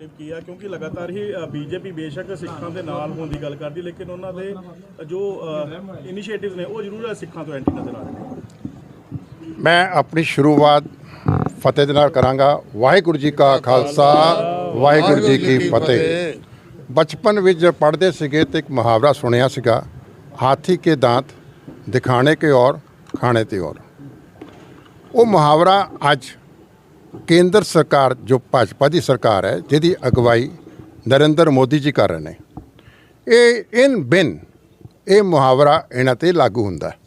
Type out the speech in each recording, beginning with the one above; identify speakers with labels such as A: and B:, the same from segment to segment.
A: ਕੀ ਆ ਕਿਉਂਕਿ ਲਗਾਤਾਰ ਹੀ ਬੀਜੇਪੀ ਬੇਸ਼ੱਕ ਸਿੱਖਾਂ ਦੇ ਨਾਲ ਹੋਣ ਦੀ ਗੱਲ ਕਰਦੀ ਲੇਕਿਨ ਉਹਨਾਂ ਦੇ ਜੋ ਇਨੀਸ਼ੀਏਟਿਵ ਨੇ ਉਹ ਜ਼ਰੂਰ ਸਿੱਖਾਂ ਤੋਂ ਐਂਟੀ ਨਜ਼ਰ ਆ ਰਹੇ ਨੇ।
B: ਮੈਂ ਆਪਣੀ ਸ਼ੁਰੂਆਤ ਫਤਿਹ ਦੇ ਨਾਲ ਕਰਾਂਗਾ। ਵਾਹਿਗੁਰੂ ਜੀ ਕਾ ਖਾਲਸਾ ਵਾਹਿਗੁਰੂ ਜੀ ਕੀ ਫਤਿਹ। ਬਚਪਨ ਵਿੱਚ ਜਦ ਪੜ੍ਹਦੇ ਸੀਗੇ ਤੇ ਇੱਕ ਮੁਹਾਵਰਾ ਸੁਣਿਆ ਸੀਗਾ ਹਾਥੀ ਕੇ ਦਾੰਤ ਦਿਖਾਣੇ ਕੇ ਔਰ ਖਾਣੇ ਤੇ ਔਰ। ਉਹ ਮੁਹਾਵਰਾ ਅੱਜ ਕੇਂਦਰ ਸਰਕਾਰ, ਜੋ ਭਾਜਪਾ ਦੀ ਸਰਕਾਰ ਹੈ, ਜਿਹਦੀ ਅਗਵਾਈ ਨਰਿੰਦਰ ਮੋਦੀ ਜੀ ਕਰ ਰਹੇ ਨੇ, ਇਹ ਇਨ ਬਿਨ ਇਹ ਮੁਹਾਵਰਾ ਇਹਨਾਂ ਤੇ ਲਾਗੂ ਹੁੰਦਾ ਹੈ।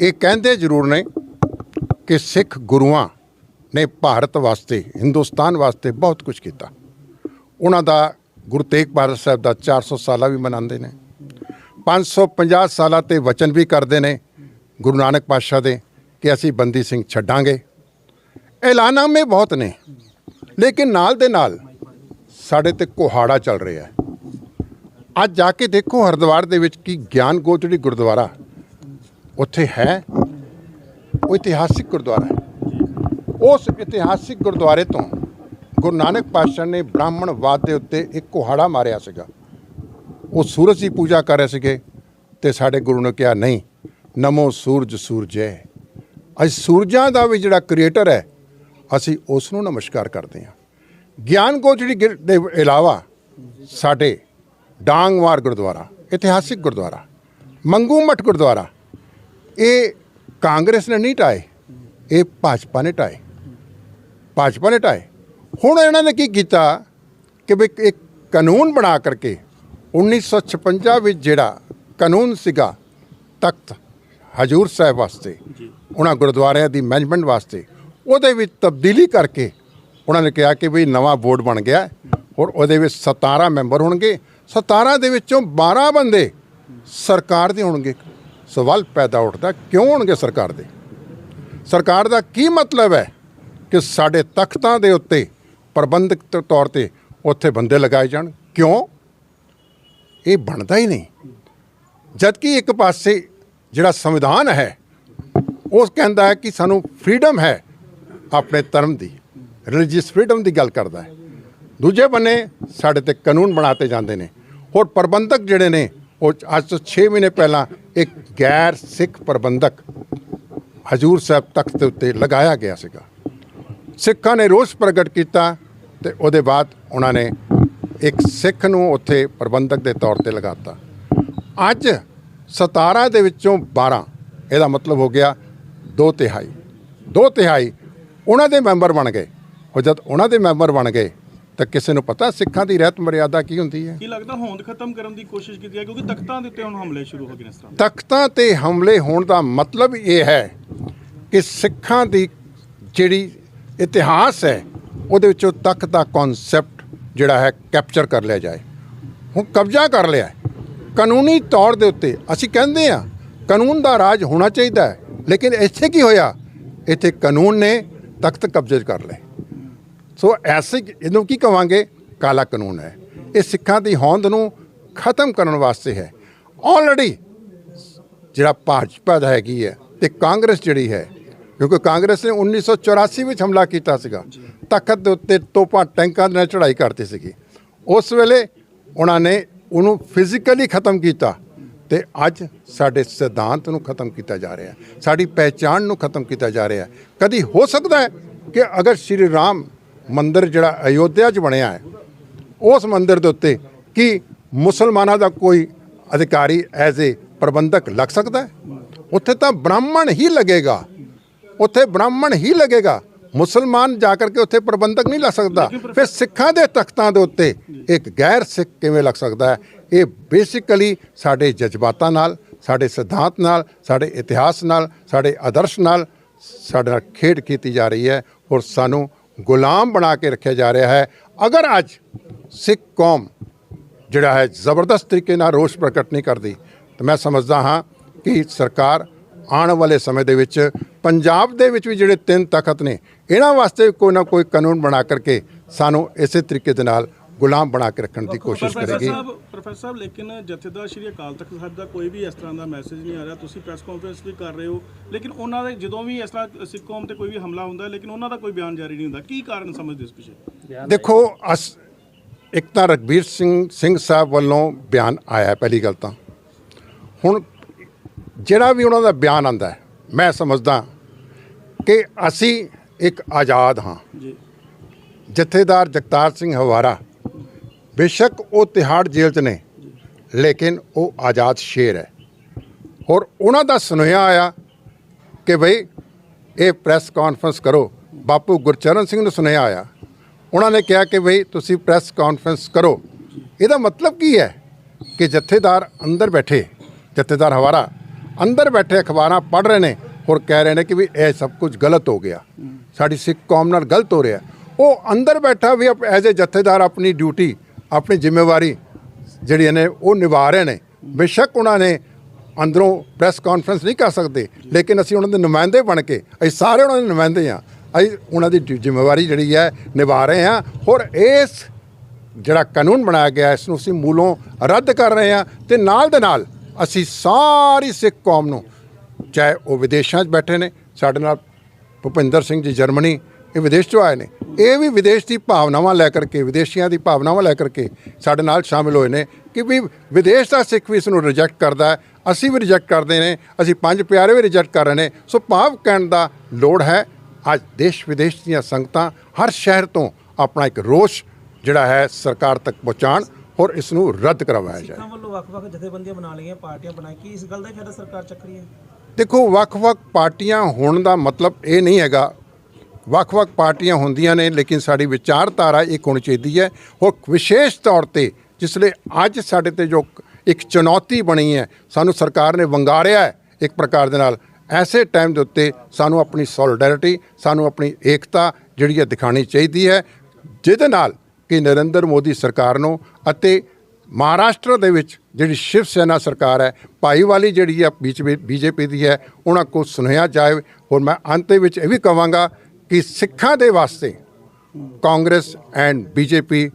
B: ਇਹ ਕਹਿੰਦੇ ਜ਼ਰੂਰ ਨੇ ਕਿ ਸਿੱਖ ਗੁਰੂਆਂ ਨੇ ਭਾਰਤ ਵਾਸਤੇ, ਹਿੰਦੁਸਤਾਨ ਵਾਸਤੇ ਬਹੁਤ ਕੁਝ ਕੀਤਾ। ਉਹਨਾਂ ਦਾ ਗੁਰੂ ਤੇਗ ਬਹਾਦਰ ਸਾਹਿਬ ਦਾ 400 ਸਾਲਾ ਵੀ ਮਨਾਉਂਦੇ ਨੇ 550 ਸਾਲਾਂ ਤੇ ਵਚਨ ਵੀ ਕਰਦੇ ਨੇ ਗੁਰੂ ਨਾਨਕ ਪਾਤਸ਼ਾਹ ਦੇ ਕਿ ਅਸੀਂ ਬੰਦੀ ਸਿੰਘ ਛੱਡਾਂਗੇ। ਐਲਾਨਾਮੇ ਬਹੁਤ ਨੇ। ਲੇਕਿਨ ਨਾਲ ਦੇ ਨਾਲ ਸਾਡੇ ਤੇ ਕੁਹਾੜਾ ਚੱਲ ਰਿਹਾ ਹੈ। ਅੱਜ ਜਾ ਕੇ ਦੇਖੋ ਹਰਿਦੁਆਰ ਦੇ ਵਿੱਚ ਕੀ ਗਿਆਨ ਗੋਚੜੀ ਗੁਰਦੁਆਰਾ ਉੱਥੇ ਹੈ। ਉਹ ਇਤਿਹਾਸਿਕ ਗੁਰਦੁਆਰਾ ਹੈ। ਉਸ ਇਤਿਹਾਸਿਕ ਗੁਰਦੁਆਰੇ ਤੋਂ ਗੁਰੂ ਨਾਨਕ ਪਾਤਸ਼ਾਹ ਨੇ ਬ੍ਰਾਹਮਣਵਾਦ ਦੇ ਉੱਤੇ ਇੱਕ ਕੁਹਾੜਾ ਮਾਰਿਆ ਸੀਗਾ। ਉਹ ਸੂਰਜ ਦੀ ਪੂਜਾ ਕਰ ਰਹੇ ਸੀਗੇ ਤੇ ਸਾਡੇ ਗੁਰੂ ਨੇ ਕਿਹਾ, ਨਹੀਂ, ਨਮੋ ਸੂਰਜ ਸੂਰਜੈ। ਅੱਜ ਸੂਰਜਾਂ ਦਾ ਵੀ ਜਿਹੜਾ ਕ੍ਰੀਏਟਰ ਹੈ ਅਸੀਂ ਉਸ ਨੂੰ ਨਮਸਕਾਰ ਕਰਦੇ ਹਾਂ। ਗਿਆਨ ਗਿਰ- ਦੇ ਇਲਾਵਾ ਸਾਡੇ ਡਾਂਗਵਾਰ ਗੁਰਦੁਆਰਾ ਇਤਿਹਾਸਿਕ ਗੁਰਦੁਆਰਾ ਮੰਗੂ ਮਠ ਗੁਰਦੁਆਰਾ ਇਹ ਕਾਂਗਰਸ ਨੇ ਨਹੀਂ ਢਾਏ ਇਹ ਭਾਜਪਾ ਨੇ ਢਾਏ ਭਾਜਪਾ ਨੇ ਢਾਏ ਹੁਣ ਇਹਨਾਂ ਨੇ ਕੀ ਕੀਤਾ ਕਿ ਵੀ ਇੱਕ ਕਾਨੂੰਨ ਬਣਾ ਕਰਕੇ 1956 ਵਿੱਚ ਜਿਹੜਾ ਕਾਨੂੰਨ ਸੀਗਾ ਤਖਤ ਹਜੂਰ ਸਾਹਿਬ ਵਾਸਤੇ ਉਹਨਾਂ ਗੁਰਦੁਆਰਿਆਂ ਦੀ ਮੈਨੇਜਮੈਂਟ ਵਾਸਤੇ ਉਹਦੇ ਵਿੱਚ ਤਬਦੀਲੀ ਕਰਕੇ ਉਹਨਾਂ ਨੇ ਕਿਹਾ ਕਿ ਵੀ ਨਵਾਂ ਬੋਰਡ ਬਣ ਗਿਆ ਔਰ ਉਹਦੇ ਵਿੱਚ 17 ਮੈਂਬਰ ਹੋਣਗੇ। 17 ਦੇ ਵਿੱਚੋਂ 12 ਬੰਦੇ ਸਰਕਾਰ ਦੇ ਹੋਣਗੇ। ਸਵਾਲ ਪੈਦਾ ਉੱਠਦਾ, ਕਿਉਂ ਹੋਣਗੇ ਸਰਕਾਰ ਦੇ? ਸਰਕਾਰ ਦਾ ਕੀ ਮਤਲਬ ਹੈ ਕਿ ਸਾਡੇ ਤਖਤਾਂ ਦੇ ਉੱਤੇ ਪ੍ਰਬੰਧਕ ਤੌਰ ਤੇ ਉੱਥੇ ਬੰਦੇ ਲਗਾਏ ਜਾਣ? ਕਿਉਂ? ਇਹ ਬਣਦਾ ਹੀ ਨਹੀਂ। ਜਦਕਿ ਇੱਕ ਪਾਸੇ ਜਿਹੜਾ ਸੰਵਿਧਾਨ ਹੈ, ਉਹ ਕਹਿੰਦਾ ਹੈ ਕਿ ਸਾਨੂੰ ਫ੍ਰੀडम ਹੈ ਆਪਣੇ ਧਰਮ ਦੀ ਰਿਲੀਜੀਅਸ ਫ੍ਰੀडम ਦੀ ਗੱਲ ਕਰਦਾ ਹੈ। ਦੂਜੇ ਬੰਨੇ ਸਾਡੇ ਤੇ ਕਾਨੂੰਨ ਬਣਾਤੇ ਜਾਂਦੇ ਨੇ। ਹੋਰ ਪ੍ਰਬੰਧਕ ਜਿਹੜੇ ਨੇ, ਉਹ ਅੱਜ ਤੋਂ 6 ਮਹੀਨੇ ਪਹਿਲਾਂ ਇੱਕ ਗੈਰ ਸਿੱਖ ਪ੍ਰਬੰਧਕ ਹਜੂਰ ਸਾਹਿਬ ਤਖਤ ਦੇ ਉੱਤੇ ਲਗਾਇਆ ਗਿਆ ਸੀਗਾ। ਸਿੱਖਾਂ ਨੇ ਰੋਸ ਪ੍ਰਗਟ ਕੀਤਾ ਤੇ ਉਹਦੇ ਬਾਅਦ ਉਹਨਾਂ ਨੇ ਇੱਕ ਸਿੱਖ ਨੂੰ ਉੱਥੇ ਪ੍ਰਬੰਧਕ ਦੇ ਤੌਰ ਤੇ ਲਗਾਤਾ। ਅੱਜ 17 ਦੇ ਵਿੱਚੋਂ 12 ਇਹਦਾ ਮਤਲਬ ਹੋ ਗਿਆ ਦੋ ਤਿਹਾਈ। ਦੋ ਤਿਹਾਈ ਉਹਨਾਂ ਦੇ ਮੈਂਬਰ ਬਣ ਗਏ। ਉਹ ਜਦ ਉਹਨਾਂ ਦੇ ਮੈਂਬਰ ਬਣ ਗਏ ਤਾਂ ਕਿਸੇ ਨੂੰ ਪਤਾ ਸਿੱਖਾਂ ਦੀ ਰਹਿਤ ਮਰਿਆਦਾ ਕੀ ਹੁੰਦੀ ਹੈ?
A: ਕੀ ਲੱਗਦਾ ਹੋਂਦ ਖਤਮ ਕਰਨ ਦੀ ਕੋਸ਼ਿਸ਼ ਕੀਤੀ ਹੈ? ਕਿਉਂਕਿ ਤਖਤਾਂ ਦੇ ਉੱਤੇ ਹੁਣ ਹਮਲੇ ਸ਼ੁਰੂ ਹੋ ਗਏ ਨੇ ਇਸ ਤਰ੍ਹਾਂ
B: ਤਖਤਾਂ ਤੇ ਹਮਲੇ ਹੋਣ ਦਾ ਮਤਲਬ ਇਹ ਹੈ ਕਿ ਸਿੱਖਾਂ ਦੀ ਜਿਹੜੀ ਇਤਿਹਾਸ ਹੈ ਉਹਦੇ ਵਿੱਚੋਂ ਤਖਤ ਦਾ ਕਨਸੈਪਟ ਜਿਹੜਾ ਹੈ ਕੈਪਚਰ ਕਰ ਲਿਆ ਜਾਏ। ਹੁਣ ਕਬਜ਼ਾ ਕਰ ਲਿਆ। ਕਾਨੂੰਨੀ ਤੌਰ ਦੇ ਉੱਤੇ ਅਸੀਂ ਕਹਿੰਦੇ ਆ ਕਾਨੂੰਨ ਦਾ ਰਾਜ ਹੋਣਾ ਚਾਹੀਦਾ ਹੈ। ਲੇਕਿਨ ਇੱਥੇ ਕੀ ਹੋਇਆ? ਇੱਥੇ ਕਾਨੂੰਨ ਨੇ ਤਖਤ ਕਬਜ਼ੇ 'ਚ ਕਰ ਲਏ। ਸੋ ਐਸੇ ਇਹਨੂੰ ਕੀ ਕਵਾਂਗੇ? ਕਾਲਾ ਕਾਨੂੰਨ ਹੈ। ਇਹ ਸਿੱਖਾਂ ਦੀ ਹੋਂਦ ਨੂੰ ਖਤਮ ਕਰਨ ਵਾਸਤੇ ਹੈ। ਆਲਰੇਡੀ ਜਿਹੜਾ ਭਾਜਪਾ ਦਾ ਹੈਗੀ ਹੈ ਤੇ ਕਾਂਗਰਸ ਜਿਹੜੀ ਹੈ, ਕਿਉਂਕਿ ਕਾਂਗਰਸ ਨੇ 1984 ਵਿੱਚ ਹਮਲਾ ਕੀਤਾ ਸੀਗਾ। ਤਖਤ ਦੇ ਉੱਤੇ ਤੋਪਾਂ ਟੈਂਕਾਂ ਦੇ ਨਾਲ ਚੜ੍ਹਾਈ ਕਰਤੀ ਸੀਗੀ। ਉਸ ਵੇਲੇ ਉਹਨਾਂ ਨੇ ਉਹਨੂੰ ਫਿਜ਼ੀਕਲੀ ਖਤਮ ਕੀਤਾ। ਤੇ ਅੱਜ ਸਾਡੇ ਸਿਧਾਂਤ ਨੂੰ ਖਤਮ ਕੀਤਾ ਜਾ ਰਿਹਾ ਹੈ। ਸਾਡੀ ਪਹਿਚਾਣ ਨੂੰ ਖਤਮ ਕੀਤਾ ਜਾ ਰਿਹਾ ਹੈ। ਕਦੀ ਹੋ ਸਕਦਾ ਹੈ ਕਿ ਅਗਰ ਸ਼੍ਰੀ ਰਾਮ ਮੰਦਿਰ ਜਿਹੜਾ ਅਯੋਧਿਆ 'ਚ ਬਣਿਆ ਹੈ ਉਸ ਮੰਦਿਰ ਦੇ ਉੱਤੇ ਕੀ ਮੁਸਲਮਾਨਾਂ ਦਾ ਕੋਈ ਅਧਿਕਾਰੀ ਐਜ਼ ਏ ਪ੍ਰਬੰਧਕ ਲੱਗ ਸਕਦਾ ਹੈ? ਉੱਥੇ ਤਾਂ ਬ੍ਰਾਹਮਣ ਹੀ ਲੱਗੇਗਾ। ਉੱਥੇ ਬ੍ਰਾਹਮਣ ਹੀ ਲੱਗੇਗਾ। ਮੁਸਲਮਾਨ ਜਾ ਕਰਕੇ ਉੱਥੇ ਪ੍ਰਬੰਧਕ ਨਹੀਂ ਲੱਗ ਸਕਦਾ। ਫਿਰ ਸਿੱਖਾਂ ਦੇ ਤਖਤਾਂ ਦੇ ਉੱਤੇ ਇੱਕ ਗੈਰ ਸਿੱਖ ਕਿਵੇਂ ਲੱਗ ਸਕਦਾ ਹੈ? ਇਹ ਬੇਸਿਕਲੀ ਸਾਡੇ ਜਜ਼ਬਾਤਾਂ ਨਾਲ, ਸਾਡੇ ਸਿਧਾਂਤ ਨਾਲ, ਸਾਡੇ ਇਤਿਹਾਸ ਨਾਲ, ਸਾਡੇ ਆਦਰਸ਼ ਨਾਲ ਸਾਡੇ ਨਾਲ ਖੇਡ ਕੀਤੀ ਜਾ ਰਹੀ ਹੈ ਔਰ ਸਾਨੂੰ ਗੁਲਾਮ ਬਣਾ ਕੇ ਰੱਖਿਆ ਜਾ ਰਿਹਾ ਹੈ। ਅਗਰ ਅੱਜ ਸਿੱਖ ਕੌਮ ਜਿਹੜਾ ਹੈ ਜ਼ਬਰਦਸਤ ਤਰੀਕੇ ਨਾਲ ਰੋਸ ਪ੍ਰਗਟ ਨਹੀਂ ਕਰਦੀ, ਤਾਂ ਮੈਂ ਸਮਝਦਾ ਹਾਂ ਕਿ ਸਰਕਾਰ ਆਉਣ ਵਾਲੇ ਸਮੇਂ ਦੇ ਵਿੱਚ ਪੰਜਾਬ ਦੇ ਵਿੱਚ ਵੀ ਜਿਹੜੇ ਤਿੰਨ ਤਖਤ ਨੇ, ਇਹਨਾਂ ਵਾਸਤੇ ਕੋਈ ਨਾ ਕੋਈ ਕਾਨੂੰਨ ਬਣਾ ਕਰਕੇ ਸਾਨੂੰ ਇਸੇ ਤਰੀਕੇ ਦੇ ਨਾਲ ਗੁਲਾਮ ਬਣਾ ਕੇ ਰੱਖਣ ਦੀ ਕੋਸ਼ਿਸ਼ ਕਰੇਗੀ।
A: ਪ੍ਰੋਫੈਸਰ ਸਾਹਿਬ ਲੇਕਿਨ ਜਥੇਦਾਰ ਸ਼੍ਰੀ ਅਕਾਲ ਤਖਤ ਸਾਹਿਬ ਦਾ ਕੋਈ ਵੀ ਇਸ ਤਰ੍ਹਾਂ ਦਾ ਮੈਸੇਜ ਨਹੀਂ ਆ ਰਿਹਾ। ਤੁਸੀਂ ਪ੍ਰੈਸ ਕਾਨਫਰੰਸ ਵੀ ਕਰ ਰਹੇ ਹੋ ਲੇਕਿਨ ਉਹਨਾਂ ਦੇ ਜਦੋਂ ਵੀ ਇਸ ਤਰ੍ਹਾਂ ਸਿੱਖ ਕੌਮ ਤੇ ਕੋਈ ਵੀ ਹਮਲਾ ਹੁੰਦਾ ਲੇਕਿਨ ਉਹਨਾਂ ਦਾ ਕੋਈ ਬਿਆਨ ਜਾਰੀ ਨਹੀਂ ਹੁੰਦਾ। ਕੀ ਕਾਰਨ ਸਮਝਦੇ ਇਸ ਪਿੱਛੇ?
B: ਦੇਖੋ ਅਸ ਇੱਕ ਤਾਂ ਰਗਵੀਰ ਸਿੰਘ ਸਿੰਘ ਸਾਹਿਬ ਵੱਲੋਂ ਬਿਆਨ ਆਇਆ ਪਹਿਲੀ ਗੱਲ ਤਾਂ। ਹੁਣ ਜਿਹੜਾ ਵੀ ਉਹਨਾਂ ਦਾ ਬਿਆਨ ਆਂਦਾ ਹੈ ਮੈਂ ਸਮਝਦਾ ਕਿ ਅਸੀਂ ਇੱਕ ਆਜ਼ਾਦ ਹਾਂ।
A: ਜੀ।
B: ਜਥੇਦਾਰ ਜਗਤਾਰ ਸਿੰਘ ਹਵਾਰਾ ਬੇਸ਼ੱਕ ਉਹ ਤਿਹਾੜ ਜੇਲ੍ਹ 'ਚ ਨੇ ਲੇਕਿਨ ਉਹ ਆਜ਼ਾਦ ਸ਼ੇਰ ਹੈ ਔਰ ਉਹਨਾਂ ਦਾ ਸੁਨੇਹਾ ਆਇਆ ਕਿ ਭਈ ਇਹ ਪ੍ਰੈਸ ਕਾਨਫਰੰਸ ਕਰੋ ਬਾਪੂ ਗੁਰਚਰਨ ਸਿੰਘ ਨੂੰ ਸੁਨੇਹਾ ਆਇਆ ਉਹਨਾਂ ਨੇ ਕਿਹਾ ਕਿ ਭਈ ਤੁਸੀਂ ਪ੍ਰੈਸ ਕਾਨਫਰੰਸ ਕਰੋ ਇਹਦਾ ਮਤਲਬ ਕੀ ਹੈ ਕਿ ਜਥੇਦਾਰ ਅੰਦਰ ਬੈਠੇ ਜਥੇਦਾਰ ਹਵਾਰਾ ਅੰਦਰ ਬੈਠੇ ਅਖਬਾਰਾਂ ਪੜ੍ਹ ਰਹੇ ਨੇ ਔਰ ਕਹਿ ਰਹੇ ਨੇ ਕਿ ਵੀ ਇਹ ਸਭ ਕੁਝ ਗਲਤ ਹੋ ਗਿਆ ਸਾਡੀ ਸਿੱਖ ਕੌਮ ਨਾਲ ਗਲਤ ਹੋ ਰਿਹਾ ਉਹ ਅੰਦਰ ਬੈਠਾ ਵੀ ਐਜ਼ ਏ ਜਥੇਦਾਰ ਆਪਣੀ ਡਿਊਟੀ ਆਪਣੀ ਜ਼ਿੰਮੇਵਾਰੀ ਜਿਹੜੀਆਂ ਨੇ ਉਹ ਨਿਭਾ ਰਹੇ ਨੇ। ਬੇਸ਼ੱਕ ਉਹਨਾਂ ਨੇ ਅੰਦਰੋਂ ਪ੍ਰੈਸ ਕਾਨਫਰੰਸ ਨਹੀਂ ਕਰ ਸਕਦੇ, ਲੇਕਿਨ ਅਸੀਂ ਉਹਨਾਂ ਦੇ ਨੁਮਾਇੰਦੇ ਬਣ ਕੇ, ਅਸੀਂ ਸਾਰੇ ਉਹਨਾਂ ਦੇ ਨੁਮਾਇੰਦੇ ਹਾਂ। ਅਸੀਂ ਉਹਨਾਂ ਦੀ ਜ਼ਿੰਮੇਵਾਰੀ ਜਿਹੜੀ ਹੈ ਨਿਭਾ ਰਹੇ ਹਾਂ। ਔਰ ਇਸ ਜਿਹੜਾ ਕਾਨੂੰਨ ਬਣਾਇਆ ਗਿਆ ਇਸ ਨੂੰ ਅਸੀਂ ਮੂਲੋਂ ਰੱਦ ਕਰ ਰਹੇ ਹਾਂ ਤੇ ਨਾਲ ਦੇ ਨਾਲ ਅਸੀਂ ਸਾਰੀ ਸਿੱਖ ਕੌਮ ਨੂੰ, ਚਾਹੇ ਉਹ ਵਿਦੇਸ਼ਾਂ 'ਚ ਬੈਠੇ ਨੇ, ਸਾਡੇ ਨਾਲ ਭੁਪਿੰਦਰ ਸਿੰਘ ਜੀ ਜਰਮਨੀ, ਇਹ ਵਿਦੇਸ਼ 'ਚੋਂ ਆਏ ਨੇ। ਇਹ ਵੀ ਵਿਦੇਸ਼ ਦੀ ਭਾਵਨਾਵਾਂ ਲੈ ਕਰਕੇ ਵਿਦੇਸ਼ੀਆਂ ਦੀ ਭਾਵਨਾਵਾਂ ਲੈ ਕਰਕੇ ਸਾਡੇ ਨਾਲ ਸ਼ਾਮਿਲ ਹੋਏ ਨੇ ਕਿ ਵੀ ਵਿਦੇਸ਼ ਦਾ ਸਿੱਖ ਵੀ ਇਸ ਨੂੰ ਰਿਜੈਕਟ ਕਰਦਾ ਹੈ। ਅਸੀਂ ਵੀ ਰਿਜੈਕਟ ਕਰਦੇ ਨੇ ਅਸੀਂ ਪੰਜ ਪਿਆਰੇ ਵੀ ਰਿਜੈਕਟ ਕਰ ਰਹੇ ਨੇ। ਸੋ ਭਾਵ ਕਹਿਣ ਦਾ ਲੋੜ ਹੈ ਅੱਜ ਦੇਸ਼ ਵਿਦੇਸ਼ ਦੀਆਂ ਸੰਗਤਾਂ ਹਰ ਸ਼ਹਿਰ ਤੋਂ ਆਪਣਾ ਇੱਕ ਰੋਸ਼ ਜਿਹੜਾ ਹੈ ਸਰਕਾਰ ਤੱਕ ਪਹੁੰਚਾਉਣ ਔਰ ਇਸ ਨੂੰ ਰੱਦ ਕਰਵਾਇਆ ਜਾਏ।
C: ਸਿੱਖਾਂ ਵੱਲੋਂ ਵੱਖ-ਵੱਖ ਜਥੇਬੰਦੀਆਂ ਬਣਾ ਲਈਆਂ ਪਾਰਟੀਆਂ ਬਣਾਈ। ਕੀ ਇਸ ਗੱਲ ਦਾ ਫਾਇਦਾ ਸਰਕਾਰ ਚੱਕ ਰਹੀ ਹੈ?
B: ਦੇਖੋ ਵੱਖ-ਵੱਖ ਪਾਰਟੀਆਂ ਹੋਣ ਦਾ ਮਤਲਬ ਇਹ ਨਹੀਂ ਹੈਗਾ ਵੱਖ-ਵੱਖ ਪਾਰਟੀਆਂ ਹੁੰਦੀਆਂ ਨੇ, ਲੇਕਿਨ ਸਾਡੀ ਵਿਚਾਰਧਾਰਾ ਇੱਕ ਹੋਣੀ ਚਾਹੀਦੀ ਹੈ। ਔਰ ਵਿਸ਼ੇਸ਼ ਤੌਰ ਤੇ ਜਿਸ ਲਈ ਅੱਜ ਸਾਡੇ ਤੇ ਜੋ ਇੱਕ ਚੁਣੌਤੀ ਬਣੀ ਹੈ, ਸਾਨੂੰ ਸਰਕਾਰ ਨੇ ਵੰਗਾਰਿਆ ਹੈ ਇੱਕ ਪ੍ਰਕਾਰ ਦੇ ਨਾਲ, ਐਸੇ ਟਾਈਮ ਦੇ ਉੱਤੇ ਸਾਨੂੰ ਆਪਣੀ ਸੋਲਿਡੈਰਿਟੀ, ਸਾਨੂੰ ਆਪਣੀ ਏਕਤਾ ਜਿਹੜੀ ਹੈ ਦਿਖਾਣੀ ਚਾਹੀਦੀ ਹੈ, ਜਿਹਦੇ ਨਾਲ ਕਿ ਨਰਿੰਦਰ ਮੋਦੀ ਸਰਕਾਰ ਨੂੰ ਅਤੇ ਮਹਾਰਾਸ਼ਟਰ ਦੇ ਵਿੱਚ ਜਿਹੜੀ ਸ਼ਿਵ ਸੈਨਾ ਸਰਕਾਰ ਹੈ ਭਾਈਵਾਲੀ ਜਿਹੜੀ ਹੈ ਬੀਜੇਪੀ ਦੀ ਹੈ, ਉਹਨਾਂ ਕੋਲ ਸੁਨੇਹਾ ਜਾਏ। ਔਰ ਮੈਂ ਅੰਤ ਦੇ ਵਿੱਚ ਇਹ ਵੀ ਕਹਾਂਗਾ ਕਿ ਸਿੱਖਾਂ ਦੇ ਵਾਸਤੇ ਕਾਂਗਰਸ ਐਂਡ ਬੀਜੇਪੀ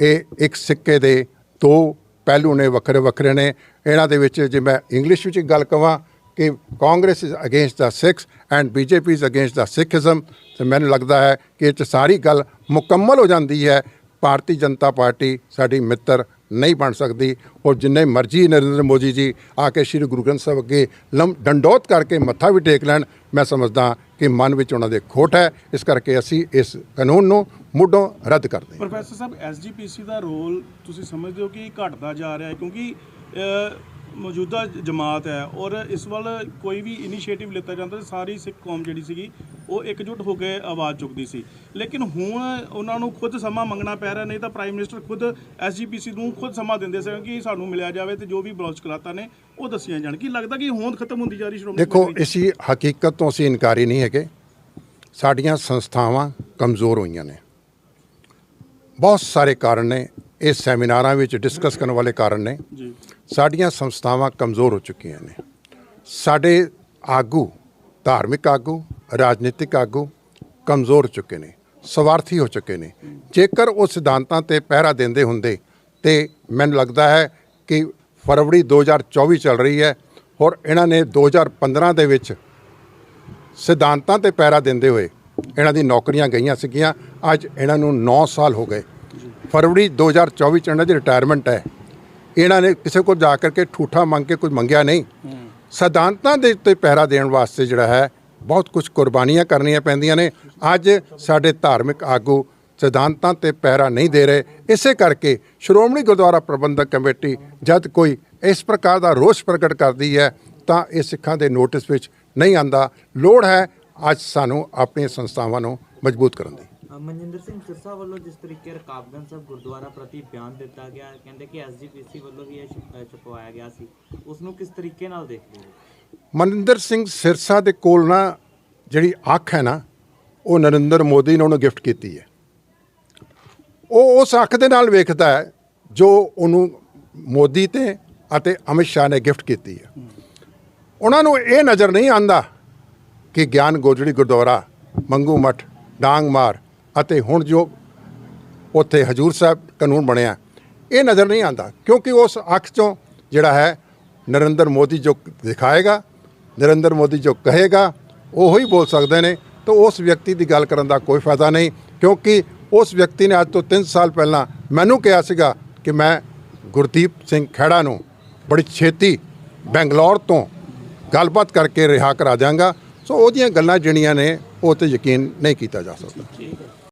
B: ਇਹ ਇੱਕ ਸਿੱਕੇ ਦੇ ਦੋ ਪਹਿਲੂ ਨੇ ਵੱਖਰੇ ਵੱਖਰੇ ਨੇ। ਇਹਨਾਂ ਦੇ ਵਿੱਚ ਜੇ ਮੈਂ ਇੰਗਲਿਸ਼ ਵਿੱਚ ਗੱਲ ਕਵਾਂ ਕਿ Congress is against the Sikhs and BJP is against the Sikhism ਤੇ ਮੈਨੂੰ ਲੱਗਦਾ ਹੈ ਕਿ ਇਹ 'ਚ ਸਾਰੀ ਗੱਲ ਮੁਕੰਮਲ ਹੋ ਜਾਂਦੀ ਹੈ। ਭਾਰਤੀ ਜਨਤਾ ਪਾਰਟੀ ਸਾਡੀ ਮਿੱਤਰ ਨਹੀਂ ਬਣ ਸਕਦੀ। ਔਰ ਜਿੰਨੇ ਮਰਜ਼ੀ ਨਰਿੰਦਰ ਮੋਦੀ ਜੀ ਆ ਕੇ ਸ੍ਰੀ ਗੁਰੂ ਗ੍ਰੰਥ ਸਾਹਿਬ ਅੱਗੇ ਲੰਮ ਡੰਡੋਤ ਕਰਕੇ ਮੱਥਾ ਵੀ ਟੇਕ ਲੈਣ, ਮੈਂ ਸਮਝਦਾ ਕਿ ਮਨ ਵਿੱਚ ਉਹਨਾਂ ਦੇ ਖੋਟ ਹੈ। ਇਸ ਕਰਕੇ ਅਸੀਂ ਇਸ ਕਾਨੂੰਨ ਨੂੰ ਮੁੱਢੋਂ ਰੱਦ ਕਰਦੇ ਹਾਂ
A: ਪ੍ਰੋਫੈਸਰ ਸਾਹਿਬ ਐਸਜੀਪੀਸੀ ਦਾ ਰੋਲ ਤੁਸੀਂ ਸਮਝਦੇ ਹੋ ਕਿ ਘਟਦਾ ਜਾ ਰਿਹਾ ਹੈ? ਕਿਉਂਕਿ ਮੌਜੂਦਾ ਜਮਾਤ ਹੈ ਔਰ ਇਸ ਵੱਲ ਕੋਈ ਵੀ ਇਨੀਸ਼ੀਏਟਿਵ ਲਿੱਤਾ ਜਾਂਦਾ ਤਾਂ ਸਾਰੀ ਸਿੱਖ ਕੌਮ ਜਿਹੜੀ ਸੀਗੀ ਉਹ ਇਕਜੁੱਟ ਹੋ ਕੇ ਆਵਾਜ਼ ਚੁੱਕਦੀ ਸੀ। ਲੇਕਿਨ ਹੁਣ ਉਹਨਾਂ ਨੂੰ ਖੁਦ ਸਮਾਂ ਮੰਗਣਾ ਪੈ ਰਿਹਾ ਨਹੀਂ ਤਾਂ ਪ੍ਰਾਈਮ ਮਿਨਿਸਟਰ ਖੁਦ ਐਸਜੀਪੀਸੀ ਨੂੰ ਖੁਦ ਸਮਾਂ ਦਿੰਦੇ ਸਨ ਕਿ ਸਾਨੂੰ ਮਿਲਿਆ ਜਾਵੇ ਤੇ ਜੋ ਵੀ ਬਲੌਚ ਕਰਾਤਾ ਨੇ ਉਹ ਦੱਸੀਆਂ ਜਾਣ। ਕੀ ਲੱਗਦਾ ਕਿ ਹੋਂਦ ਖਤਮ ਹੁੰਦੀ ਜਾ ਰਹੀ ਸ਼੍ਰੋਮਣੀ
B: ਦੇਖੋ? ਇਸੀ ਹਕੀਕਤ ਤੋਂ ਅਸੀਂ ਇਨਕਾਰੀ ਨਹੀਂ ਹੈਗੇ। ਸਾਡੀਆਂ ਸੰਸਥਾਵਾਂ ਕਮਜ਼ੋਰ ਹੋਈਆਂ ਨੇ। ਬਹੁਤ ਸਾਰੇ ਕਾਰਨ ਨੇ। ਇਹ ਸੈਮੀਨਾਰਾਂ ਵਿੱਚ ਡਿਸਕਸ ਕਰਨ ਵਾਲੇ ਕਾਰਨ ਨੇ।
A: ਜੀ।
B: ਸਾਡੀਆਂ ਸੰਸਥਾਵਾਂ ਕਮਜ਼ੋਰ ਹੋ ਚੁੱਕੀਆਂ ਨੇ। ਸਾਡੇ ਆਗੂ ਧਾਰਮਿਕ ਆਗੂ ਰਾਜਨੀਤਿਕ ਆਗੂ ਕਮਜ਼ੋਰ ਚੁੱਕੇ ਨੇ ਸਵਾਰਥੀ ਹੋ ਚੁੱਕੇ ਨੇ। ਜੇਕਰ ਉਹ ਸਿਧਾਂਤਾਂ ਤੇ ਪਹਿਰਾ ਦਿੰਦੇ ਹੁੰਦੇ ਤੇ ਮੈਨੂੰ ਲੱਗਦਾ ਹੈ ਕਿ ਫਰਵਰੀ 2024 ਚੱਲ ਰਹੀ ਹੈ ਔਰ ਇਹਨਾਂ ਨੇ 2015 ਦੇ ਵਿੱਚ ਸਿਧਾਂਤਾਂ ਤੇ ਪਹਿਰਾ ਦਿੰਦੇ ਹੋਏ ਇਹਨਾਂ ਦੀ ਨੌਕਰੀਆਂ ਗਈਆਂ ਸੀਗੀਆਂ। ਅੱਜ ਇਹਨਾਂ ਨੂੰ 9 ਸਾਲ ਹੋ ਗਏ। ਫਰਵਰੀ 2024 ਚ ਇਹਨਾਂ ਦੀ ਰਿਟਾਇਰਮੈਂਟ ਹੈ। ਇਹਨਾਂ ਨੇ ਕਿਸੇ ਕੋਲ ਜਾ ਕਰਕੇ ਠੂਠਾ ਮੰਗ ਕੇ ਕੁਝ ਮੰਗਿਆ ਨਹੀਂ। ਸਿਧਾਂਤਾਂ ਦੇ ਉੱਤੇ ਪਹਿਰਾ ਦੇਣ ਵਾਸਤੇ ਜਿਹੜਾ ਹੈ, ਬਹੁਤ ਕੁਝ ਕੁਰਬਾਨੀਆਂ ਕਰਨੀਆਂ ਪੈਂਦੀਆਂ ਨੇ। ਅੱਜ ਸਾਡੇ ਧਾਰਮਿਕ ਆਗੂ ਸਿਧਾਂਤਾਂ ਤੇ ਪਹਿਰਾ ਨਹੀਂ ਦੇ ਰਹੇ। ਇਸੇ ਕਰਕੇ ਸ਼੍ਰੋਮਣੀ ਗੁਰਦੁਆਰਾ ਪ੍ਰਬੰਧਕ ਕਮੇਟੀ ਜਦ ਕੋਈ ਇਸ ਪ੍ਰਕਾਰ ਦਾ ਰੋਸ ਪ੍ਰਗਟ ਕਰਦੀ ਹੈ, ਤਾਂ ਇਹ ਸਿੱਖਾਂ ਦੇ ਨੋਟਿਸ ਵਿੱਚ ਨਹੀਂ ਆਂਦਾ ਲੋੜ ਹੈ ਅੱਜ ਸਾਨੂੰ ਆਪਣੀਆਂ ਸੰਸਥਾਵਾਂ ਨੂੰ ਮਜ਼ਬੂਤ ਕਰਨ ਦੀ।
D: ਮਨਜਿੰਦਰ ਸਿੰਘ ਸਿਰਸਾ ਵੱਲੋਂ ਜਿਸ ਤਰੀਕੇ ਰਕਾਬਗੰਜ ਸਾਹਿਬ ਗੁਰਦੁਆਰਾ ਪ੍ਰਤੀ ਬਿਆਨ ਦਿੱਤਾ ਗਿਆ, ਕਹਿੰਦੇ ਕਿ ਐਸਜੀਪੀਸੀ ਵੱਲੋਂ ਹੀ ਇਹ ਛੁਪ- ਗਿਆ ਸੀ। ਉਸ ਨੂੰ ਕਿਸ ਤਰੀਕੇ ਨਾਲ ਦੇਖਦੇ ਹੋ?
B: ਮਨਿੰਦਰ ਸਿੰਘ ਸਿਰਸਾ ਦੇ ਕੋਲ ਨਾ ਜਿਹੜੀ ਅੱਖ ਹੈ ਨਾ, ਉਹ ਨਰਿੰਦਰ ਮੋਦੀ ਨੇ ਉਹਨੂੰ ਗਿਫਟ ਕੀਤੀ ਹੈ। ਉਹ ਉਸ ਅੱਖ ਦੇ ਨਾਲ ਵੇਖਦਾ ਹੈ, ਜੋ ਉਹਨੂੰ ਮੋਦੀ ਤੇ ਅਤੇ ਅਮਿਤ ਸ਼ਾਹ ਨੇ ਗਿਫਟ ਕੀਤੀ ਹੈ। ਉਹਨਾਂ ਨੂੰ ਇਹ ਨਜ਼ਰ ਨਹੀਂ ਆਂਦਾ ਕਿ ਗਿਆਨ ਗੋਜੜੀ ਗੁਰਦੁਆਰਾ, ਮੰਗੂ ਮਠ, ਡਾਂਗ ਮਾਰ ਅਤੇ ਹੁਣ ਜੋ ਉੱਥੇ ਹਜੂਰ ਸਾਹਿਬ ਕਾਨੂੰਨ ਬਣਿਆ, ਇਹ ਨਜ਼ਰ ਨਹੀਂ ਆਉਂਦਾ, ਕਿਉਂਕਿ ਉਸ ਅੱਖ ਚੋਂ ਜਿਹੜਾ ਹੈ ਨਰਿੰਦਰ ਮੋਦੀ ਜੋ ਦਿਖਾਏਗਾ, ਨਰਿੰਦਰ ਮੋਦੀ ਜੋ ਕਹੇਗਾ, ਉਹ ਹੀ ਬੋਲ ਸਕਦੇ ਨੇ, ਤਾਂ ਉਸ ਵਿਅਕਤੀ ਦੀ ਗੱਲ ਕਰਨ ਦਾ ਕੋਈ ਫਾਇਦਾ ਨਹੀਂ, ਕਿਉਂਕਿ ਉਸ ਵਿਅਕਤੀ ਨੇ ਅੱਜ ਤੋਂ 3 ਸਾਲ ਪਹਿਲਾਂ ਮੈਨੂੰ ਕਿਹਾ ਸੀਗਾ ਕਿ ਮੈਂ ਗੁਰਦੀਪ ਸਿੰਘ ਖਹਿੜਾ ਨੂੰ ਬੜੀ ਛੇਤੀ ਬੈਂਗਲੌਰ ਤੋਂ ਗੱਲਬਾਤ ਕਰਕੇ ਰਿਹਾ ਕਰਾ ਜਾਵਾਂਗਾ ਸੋ ਉਹਦੀਆਂ ਗੱਲਾਂ ਜਿਹੜੀਆਂ ਨੇ, ਉਹ ਤੇ ਯਕੀਨ ਨਹੀਂ ਕੀਤਾ ਜਾ ਸਕਦਾ।